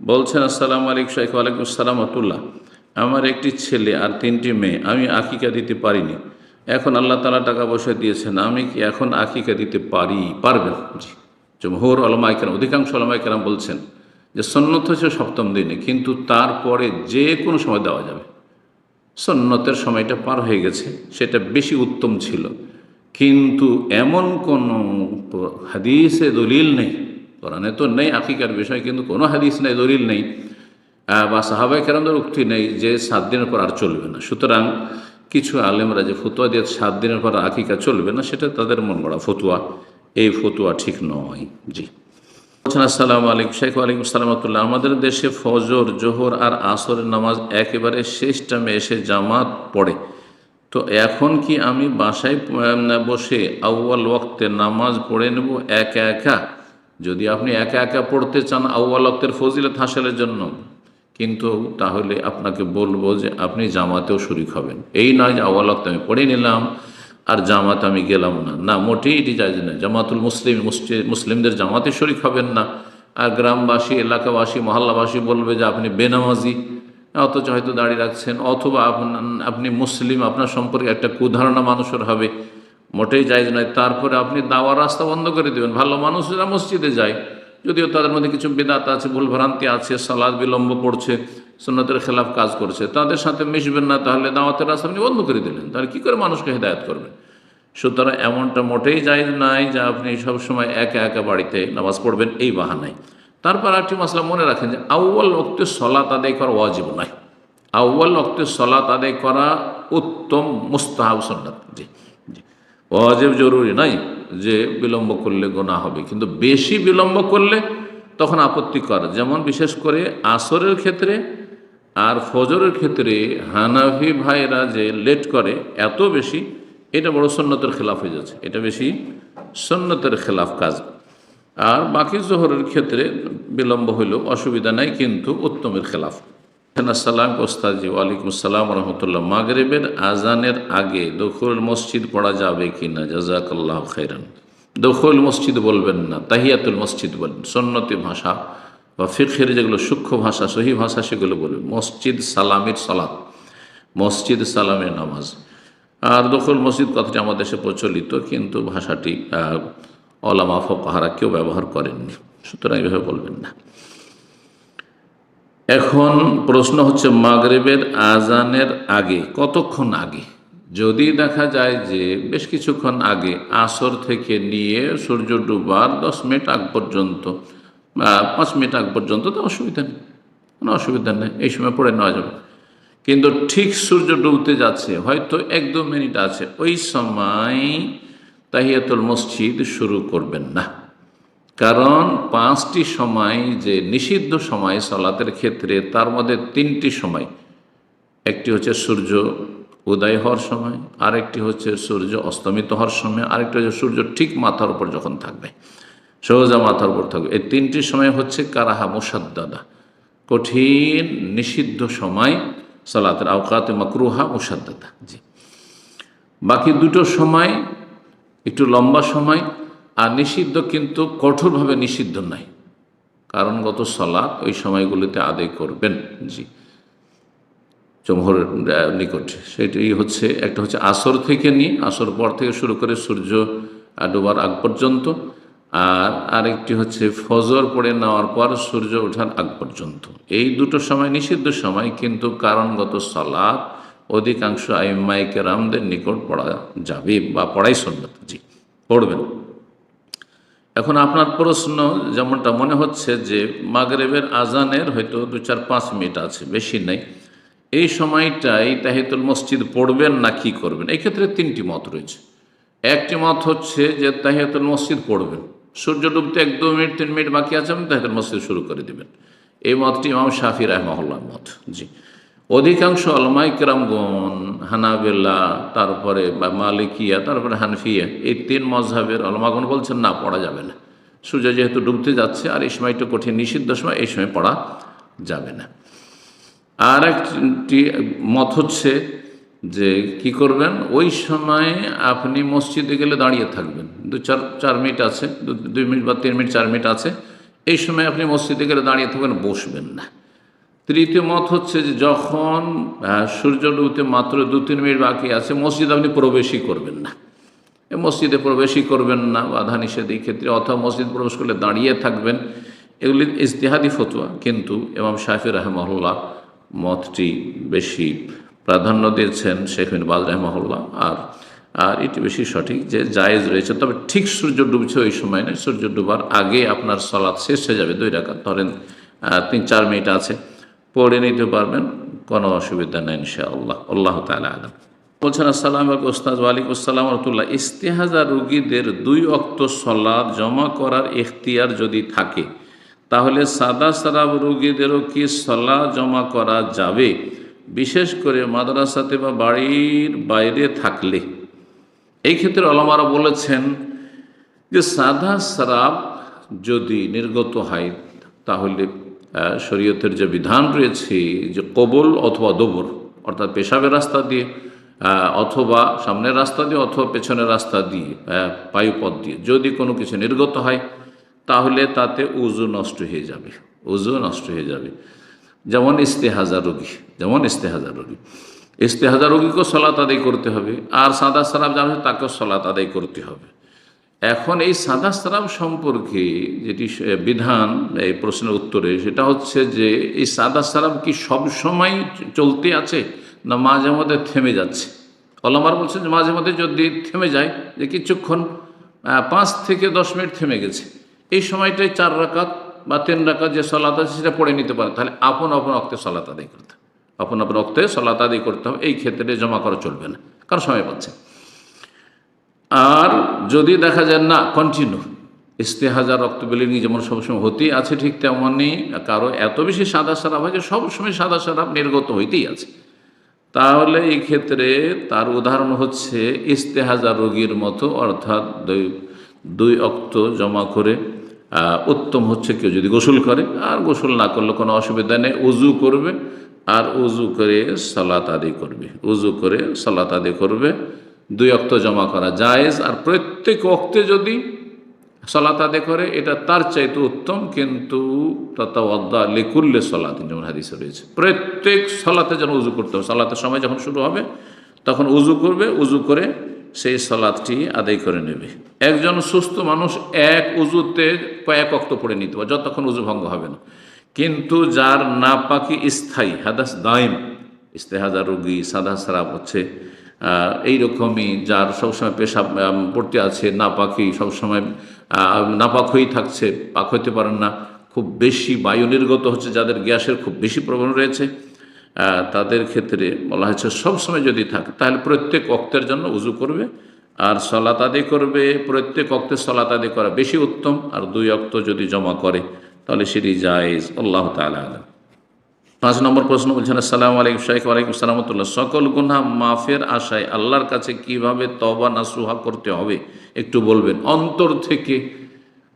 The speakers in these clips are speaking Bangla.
বলছেন, আসসালামু আলাইকুম শাইখ, ওয়ালাইকুম আসসালাম আতুল্লাহ আমার একটি ছেলে আর তিনটি মেয়ে, আমি আকিকা দিতে পারিনি। এখন আল্লাহ তালা টাকা পয়সা দিয়েছেন, আমি কি এখন আকিকা দিতে পারি, পারবেন? জি। জমহর আলমাইকেরাম অধিকাংশ আলমাইকেরাম বলছেন যে সন্ন্যত হচ্ছে সপ্তম দিনে, কিন্তু তারপরে যে কোনো সময় দেওয়া যাবে। সন্ন্যতের সময়টা পার হয়ে গেছে, সেটা বেশি উত্তম ছিল। কিন্তু এমন কোনো হাদিসে দলিল নেই কোরআনে তো নেই, আকিকার বিষয়, কিন্তু কোনো হাদিস নেই, দলিল নেই বা সাহাবাই কেরামদের উক্তি নেই যে সাত দিনের পর আর চলবে না। সুতরাং কিছু আলেমরা যে ফতুয়া দিয়ে সাত দিনের পর আকিকা চলবে না, সেটা তাদের মন গড়া ফতুয়া। এই ফতুয়া ঠিক নয়। জি। বলছেন, আসসালামু আলাইকুম শেখ ওয়ালাইকুম সালামতুল্লাহ আমাদের দেশে ফজর, জোহর আর আসরের নামাজ একেবারে শেষ টাইমে এসে জামাত পড়ে। তো এখন কি আমি বাসায় বসে আউ্য়াল ওয়াক্তে নামাজ পড়ে নেব একা একা? যদি আপনি একা একা পড়তে চান আউ্য়াল ওয়াক্তের ফজিলত হাসিলের জন্য, কিন্তু তাহলে আপনাকে বলব যে আপনি জামাতেও শরিক হবেন। এই নয় যে আউ্য়াল ওয়াক্তে আমি পড়ে নিলাম আর জামাত আমি গেলাম না। না, মোটেই এটি যায় না। জামাতুল মুসলিম মুসলি- মুসলিমদের জামাতে শরিক হবেন না। আর গ্রামবাসী, এলাকাবাসী, মহল্লাবাসী বলবে যে আপনি বেনামাজি, অথচ হয়তো দাঁড়িয়ে রাখছেন। অথবা আপনি মুসলিম, আপনার সম্পর্কে একটা কুধারণা মানুষের হবে। মোটেই যায় নয়। তারপরে আপনি দাওয়ার রাস্তা বন্ধ করে দেবেন। ভালো মানুষরা মসজিদে যায়, যদিও তাদের মধ্যে কিছু বেদাত আছে ভুলভ্রান্তি আছে সালাদ বিলম্ব পড়ছে, সুন্নতের খেলাফ কাজ করছে, তাদের সাথে মিশবেন না, তাহলে দাওয়াতের রাস্তা আপনি বন্ধ করে দিলেন। তাহলে কী করে মানুষকে হেদায়ত করবেন? সুতরাং এমনটা মোটেই জায়জ নাই যে আপনি সবসময় একা একা বাড়িতে নামাজ পড়বেন, এই বাহানায় তারপর একটি মশলা মনে রাখেন যে আউ্য়াল অক্তে সলাত আদায় করা ওয়াজিব নয়। আউ্য়াল অক্তে সলাত আদায় করা উত্তম মুস্তাহাব সন্ন্যত জি। ওয়াজিব জরুরি নাই যে বিলম্ব করলে গোনা হবে, কিন্তু বেশি বিলম্ব করলে তখন আপত্তি কর যেমন বিশেষ করে আসরের ক্ষেত্রে আর ফজরের ক্ষেত্রে হানাফি ভাইরা যে লেট করে এত বেশি, এটা বড় সন্ন্যতের খেলাফ হয়ে যাচ্ছে, এটা বেশি সন্ন্যতের খেলাফ কাজ। আর বাকি জোহরের ক্ষেত্রে বিলম্ব হইলেও অসুবিধা নাই, কিন্তু উত্তমের খেলাফ। আসসালাম ওস্তাজি ওয়ালাইকুম আসসালাম রহমতুল্লাহ মাগরেবের আজানের আগে দখল মসজিদ পড়া যাবে কি না জাজাকাল্লাহ খৈরান দখল মসজিদ বলবেন না, তাহিয়াতুল মসজিদ বলবেন, সন্নতি ভাষা বা ফিখের যেগুলো, সূক্ষ্ম ভাষা, সহি ভাষা, সেগুলো বলবেন। মসজিদ সালামের সালাত, মসজিদ সালামের নামাজ। আর দখল মসজিদ কথাটি আমাদের দেশে প্রচলিত, কিন্তু ভাষাটি অলামা ফকাহারা কেউ ব্যবহার করেননি। সুতরাং এভাবে বলবেন না। এখন প্রশ্ন হচ্ছে, মাগরেবের আজানের আগে, কতক্ষণ আগে? যদি দেখা যায় যে বেশ কিছুক্ষণ আগে আসর থেকে নিয়ে সূর্য ডুবার দশ মিনিট আগ পর্যন্ত বা পাঁচ মিনিট আগ পর্যন্ত, তো অসুবিধা নেই। কোনো অসুবিধা নেই, এই সময় পড়ে নেওয়া যাবে। কিন্তু ঠিক সূর্য ডুবতে যাচ্ছে, হয়তো এক দু মিনিট আছে, ওই সময় তাহিয়াতুল মসজিদ শুরু করবেন না। কারণ পাঁচটি সময় যে নিষিদ্ধ সময় সলাতের ক্ষেত্রে, তার মধ্যে তিনটি সময়। একটি হচ্ছে সূর্য উদয় হওয়ার সময়, আরেকটি হচ্ছে সূর্য অস্তমিত হওয়ার সময়, আরেকটি হচ্ছে সূর্য ঠিক মাথার উপর যখন থাকবে, সোজা মাথার উপর থাকবে। এই তিনটি সময় হচ্ছে কারাহা মুসাদ্দাদা কঠিন নিষিদ্ধ সময় সালাতের আওকাতে মাকরুহা মুসাদ্দাদা জি। বাকি দুটো সময়, একটু লম্বা সময় আর নিষিদ্ধ কিন্তু কঠোরভাবে নিষিদ্ধ নাই কারণগত সলাপ ওই সময়গুলিতে আদায় করবেন। জি। জমহরের নিকট। সেটি হচ্ছে, একটা হচ্ছে আসর থেকে নিয়ে, আসর পর থেকে শুরু করে সূর্য ডোবার আগ পর্যন্ত। আর আরেকটি হচ্ছে ফজর পড়ে নেওয়ার পর সূর্য ওঠার আগ পর্যন্ত। এই দুটো সময় নিষিদ্ধ সময় কিন্তু কারণগত সলাপ অধিকাংশ আইমাইকে রামদের নিকট পড়া যাবে বা পড়াই সন্ন্যত জি, পড়বেন। এখন আপনার প্রশ্ন যেমনটা মনে হচ্ছে যে মাগরেবের আজানের হয়তো দু চার পাঁচ মিনিট আছে, বেশি নেই। এই সময়টাই তাহিতুল মসজিদ পড়বেন না কি করবেন? এই ক্ষেত্রে তিনটি মত রয়েছে। একটি মত হচ্ছে যে তাহিয়াতুল মসজিদ পড়বেন। সূর্য ডুবতে এক দু মিনিট, তিন মিনিট বাকি আছে, আপনি তাহিয়াতুল মসজিদ শুরু করে দিবেন। এই মতটি ইমাম শাফি রাহমহল্লার মত, জি। অধিকাংশ আলমাই কেরামগণ হানাবেল্লা, তারপরে বা মালিকিয়া, তারপরে হানফিয়া, এই তিন মজহাবের আলমাগণ বলছেন, না, পড়া যাবে না। সূর্য যেহেতু ডুবতে যাচ্ছে, আর এই সময়টা কঠিন, নিষিদ্ধ সময়, এই সময় পড়া যাবে না। আর একটি মত হচ্ছে যে, কি করবেন? ওই সময় আপনি মসজিদে গেলে দাঁড়িয়ে থাকবেন। দু চার চার মিনিট আছে দুই মিনিট বা তিন মিনিট, চার মিনিট আছে। এই সময় আপনি মসজিদে গেলে দাঁড়িয়ে থাকবেন, বসবেন না। তৃতীয় মত হচ্ছে যে যখন সূর্য ডুবতে মাত্র দু তিন মিনিট বাকি আছে, মসজিদ আপনি প্রবেশই করবেন না। মসজিদে প্রবেশই করবেন না, বাধা নিষেধ এই ক্ষেত্রে, অথবা মসজিদ প্রবেশ করলে দাঁড়িয়ে থাকবেন। এগুলি ইজতেহাদি ফতুয়া, কিন্তু এমাম শাহি রহমহল্লা মতটি বেশি প্রাধান্য দিয়েছেন শেখ বিন বাজ রহমহল্লা আর আর এটি বেশি সঠিক যে জায়েজ রয়েছে। তবে ঠিক সূর্য ডুবছে ওই সময় নয়, সূর্য ডুবার আগে আপনার সলাৎ শেষ হয়ে যাবে, দুই রাকাত ধরেন তিন চার মিনিট আছে। পড়ে নিতে পারবেন, কোনো অসুবিধা নেই ইনশাআল্লাহ। আল্লাহ তালা আলম। বলছেন, আসসালাম ওস্তাদ ওয়ালিকুম আসসালাম রহমতুল্লাহ। ইস্তেহাজা রুগীদের দুই অক্ত সলাদ জমা করার এখতিয়ার যদি থাকে, তাহলে সাদা সারাব রুগীদেরও কি সলা জমা করা যাবে? বিশেষ করে মাদ্রাসাতে বা বাড়ির বাইরে থাকলে। এই ক্ষেত্রে অলমারা বলেছেন যে, সাদা সারাব যদি নির্গত হয়, তাহলে শরীয়তের যে বিধান রয়েছে যে কবল অথবা দবর অর্থাৎ পেশাবের রাস্তা দিয়ে অথবা সামনের রাস্তা দিয়ে অথবা পেছনের রাস্তা দিয়ে আহ, বায়ুপথ দিয়ে যদি কোনো কিছু নির্গত হয় তাহলে তাতে উজু নষ্ট হয়ে যাবে উজু নষ্ট হয়ে যাবে। যেমন ইস্তেহাজা রোগী যেমন ইস্তেহাজা রোগী। ইস্তেহাজা রোগীকেও সলাত আদায় করতে হবে আর সাদা যারা আছে তাকেও সলাত আদায় করতে হবে। এখন এই সাদা সারাব সম্পর্কে যেটি বিধান, এই প্রশ্নের উত্তরে, সেটা হচ্ছে যে এই সাদা সারাব কি সব সময় চলতে আছে না মাঝে মধ্যে থেমে যাচ্ছে? অলমার বলছেন যে মাঝে মধ্যে যদি থেমে যায়, যে কিছুক্ষণ পাঁচ থেকে দশ মিনিট থেমে গেছে, এই সময়টায় চার রাকাত বা তিন রাকাত যে সলাত আছে সেটা পড়ে নিতে পারে। তাহলে আপন আপন অক্তে সলাত আদায় করতে হবে। আপন আপন অক্তে সলাত আদায় করতে হবে। এই ক্ষেত্রে জমা করা চলবে না। কারণ সময় পাচ্ছে আর যদি দেখা যায় না কন্টিনিউ ইস্তেহাজার রক্ত বিলিং যেমন সবসময় হতেই আছে ঠিক তেমনই কারও এত বেশি সাদা সারাপ হয় যে সবসময় সাদা সারাপ নির্গত হইতেই আছে। তাহলে এই ক্ষেত্রে তার উদাহরণ হচ্ছে ইস্তেহাজা রোগীর মতো, অর্থাৎ দুই দুই অক্ত জমা করে উত্তম হচ্ছে কেউ যদি গোসল করে, আর গোসল না করলে কোনো অসুবিধা নেই, উজু করবে, আর উজু করে সালাত আদি করবে, উজু করে সালাত আদি করবে দুই অক্ত জমা করা জায়েজ। আর প্রত্যেক অক্তে যদি সলাত আদে করে, এটা তার চাইতে উত্তম, কিন্তু তত্ত্বাবদ্দা লিকুল্লে সলাত যেমন হাদিসে রয়েছে। প্রত্যেক সলাতে যেন উজু করতে হবে। সলাতের সময় যখন শুরু হবে, তখন উজু করবে উজু করে সেই সলাদটি আদায় করে নেবে। একজন সুস্থ মানুষ এক উজুতে কয়েক অক্ত পড়ে নিতে পারে, যতক্ষণ উজু ভঙ্গ হবে না। কিন্তু যার নাপাকি স্থায়ী, হাদাস দাইম ইস্তেহাজা রোগী, সাদা সারাপ হচ্ছে এইরকমই যার সবসময় পেশাব পড়তে আছে নাপাকি সবসময় আহ, নাপাক হয়েই থাকছে পাক হইতে পারেন না। খুব বেশি বায়ু নির্গত হচ্ছে যাদের গ্যাসের খুব বেশি প্রবণ রয়েছে তাদের ক্ষেত্রে বলা হয়েছে সবসময় যদি থাকে তাহলে প্রত্যেক অক্তের জন্য উজু করবে আর সলাত আদি করবে প্রত্যেক অক্তে সলাত আদি করা বেশি উত্তম আর দুই অক্ত যদি জমা করে তাহলে সেটি জায়েজ। আল্লাহ তালা আলম। পাঁচ নম্বর প্রশ্ন বলছেন, আসসালামু আলাইকুম শাইখ ওয়ালাইকুম সালামতুল্লাহ সকল গুনাহ মাফের আশায় আল্লাহর কাছে কীভাবে তবা নাসুহা করতে হবে, একটু বলবেন। অন্তর থেকে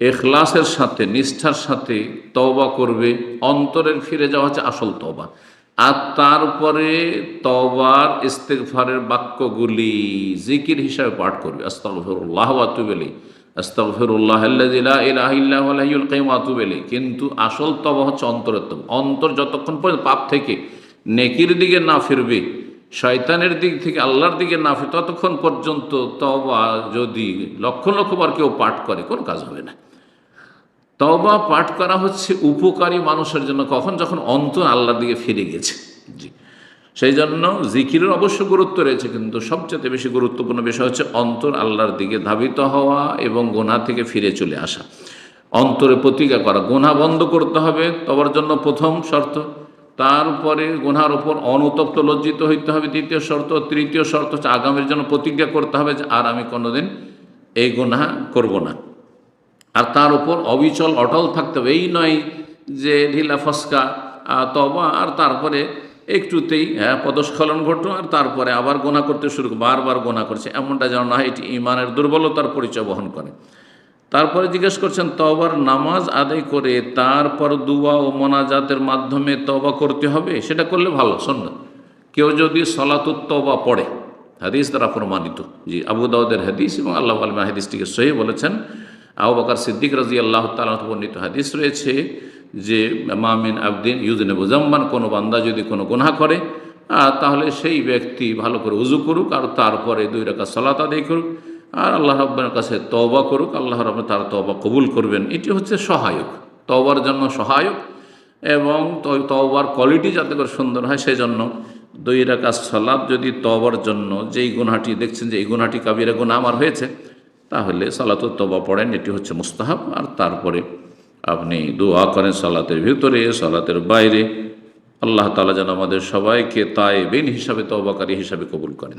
এখলাসের সাথে, নিষ্ঠার সাথে তওবা করবে, অন্তরের ফিরে যাওয়া হচ্ছে আসল তবা আর তারপরে তবার ইস্তেগফারের বাক্যগুলি জিকির হিসাবে পাঠ করবে। আস্তাগফিরুল্লাহ ওয়া আতুবু কিন্তু আসল তওবা হচ্ছে অন্তরের তওবা অন্তর যতক্ষণ পর্যন্ত পাপ থেকে নেকির দিকে না ফিরবে, শয়তানের দিক থেকে আল্লাহর দিকে না ফিরবে, ততক্ষণ পর্যন্ত তওবা যদি লক্ষ লক্ষ লক্ষবার কেউ পাঠ করে, কোনো কাজ হবে না। তবা পাঠ করা হচ্ছে উপকারী মানুষের জন্য। কখন? যখন অন্তর আল্লাহর দিকে ফিরে গেছে। জি। সেই জন্য জিকিরের অবশ্য গুরুত্ব রয়েছে, কিন্তু সবচেয়ে বেশি গুরুত্বপূর্ণ বিষয় হচ্ছে অন্তর আল্লাহর দিকে ধাবিত হওয়া এবং গোনা থেকে ফিরে চলে আসা। অন্তরে প্রতিজ্ঞা করা গোনা বন্ধ করতে হবে, তবার জন্য প্রথম শর্ত। তারপরে গোনার ওপর অনুতপ্ত লজ্জিত হইতে হবে, দ্বিতীয় শর্ত। তৃতীয় শর্ত হচ্ছে আগামীর জন্য প্রতিজ্ঞা করতে হবে যে আর আমি কোনোদিন এই গোনা করব না। আর তার উপর অবিচল, অটল থাকতে হবে। এই নয় যে ঢিলা ফসকা তবা আর তারপরে একটুতেই হ্যাঁ পদস্খলন ঘটলো আর তারপরে আবার গোনা করতে শুরু বারবার গোনা করছে। এমনটা যেন না এটি ইমানের দুর্বলতার পরিচয় বহন করে। তারপরে জিজ্ঞেস করছেন তবার নামাজ আদায় করে তারপর দুয়া ও মোনাজাতের মাধ্যমে তবা করতে হবে? সেটা করলে ভালো শোন কেউ যদি সলাতুত তবা পড়ে, হাদিস দ্বারা প্রমাণিত। জি, আবু দাউদের হাদিস এবং আল্লাহ আলমা হাদিসটিকে সহি বলেছেন। আবু বকর সিদ্দিক রাজি আল্লাহ তালা বর্ণিত হাদিস রয়েছে যে মামিন আবদিন ইউদিন বুজাম্মান কোনো বান্দা যদি কোনো গুনাহ করে তাহলে সেই ব্যক্তি ভালো করে উজু করুক আর তারপরে দুই রাখা সলাত আদায় করুক। আর আল্লাহ রব্বানের কাছে তওবা করুক, আল্লাহ রব তার তওবা কবুল করবেন। এটি হচ্ছে সহায়ক, তওবার জন্য সহায়ক এবং তওবার কোয়ালিটি যাতে করে সুন্দর হয় সেই জন্য দুই রাকাত সলাপ যদি তওবার জন্য যেই গুনাহাটি দেখছেন যে এই গুনাহাটি কাবিরা গুণা আমার হয়েছে, তাহলে সালাত তবা পড়েন, এটি হচ্ছে মুস্তাহাব। আর তারপরে আপনি দোয়া করেন সালাতের ভিতরে, সালাতের বাইরে। আল্লাহ তালা যেন আমাদের সবাইকে তাই বেন হিসাবে তবাকারী হিসাবে কবুল করেন।